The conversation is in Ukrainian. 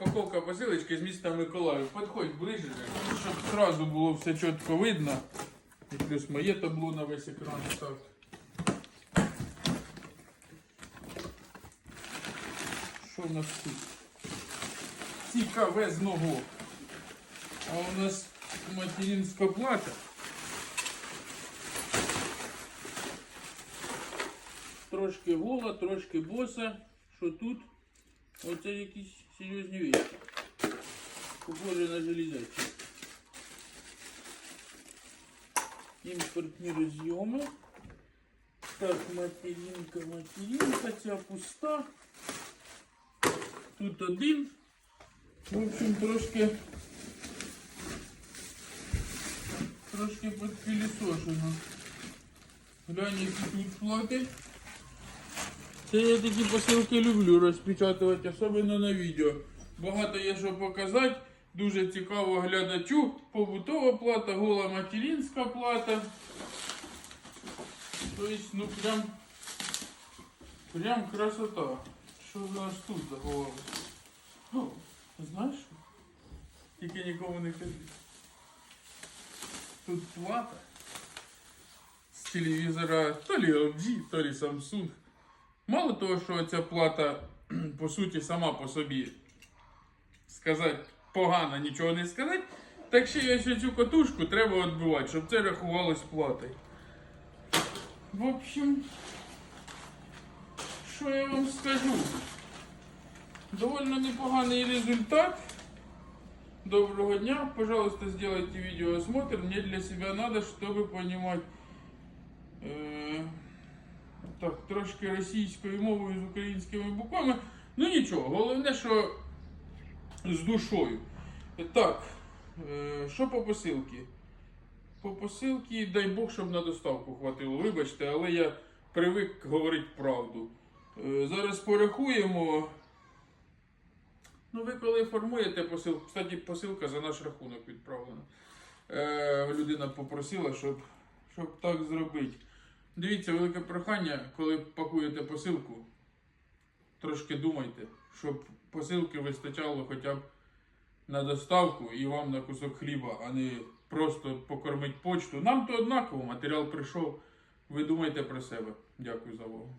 розпаковка посилочки з міста Миколаїв. Підходь ближче, щоб одразу було все чітко видно. І плюс моє табло на весь екран став. Що в нас тут? Цікавезного. А у нас материнська плата. Трошки гола, трошки боса. Що тут? Оце якісь серйозні вещи. Похоже на железячі. Імпортні розйоми. Так, материнка, материнка, ця пуста. Тут один. В общем, трошки. Трошки підпілісошено. Глянь, які тут плати. Це я такі посилки люблю розпечатувати, особливо на відео. Багато є що показати. Дуже цікаво глядачу. Побутова плата, гола материнська плата. Тобто, ну прям, прям красота. Що в нас тут за голова? О, знаєш? Тільки нікому не кажи. Тут плата з телевізора то лі LG, то лі Samsung. Мало того, що ця плата по суті сама по собі сказати погано нічого не сказати, так ще й ще цю катушку треба відбивати, щоб це рахувалось платою. В общем, що я вам скажу? Довольно непоганий результат. Доброго дня. Пожалуйста, сделайте видеоосмотр. Мне для себя надо, чтобы понимать. Е, так, трошки російською мовою з українськими буквами. Ну нічого, головне, що з душою. Так, е, що по посилці? По посилці, дай Бог, щоб на доставку хватило. Вибачте, але я привик говорити правду. Е, Зараз порахуємо. Ну, ви коли формуєте посилку, кстати, посилка за наш рахунок відправлена. Е, людина попросила, щоб, щоб так зробити. Дивіться, велике прохання, коли пакуєте посилку, трошки думайте, щоб посилки вистачало хоча б на доставку і вам на кусок хліба, а не просто покормити почту. Нам то однаково, матеріал прийшов. Ви думайте про себе. Дякую за увагу.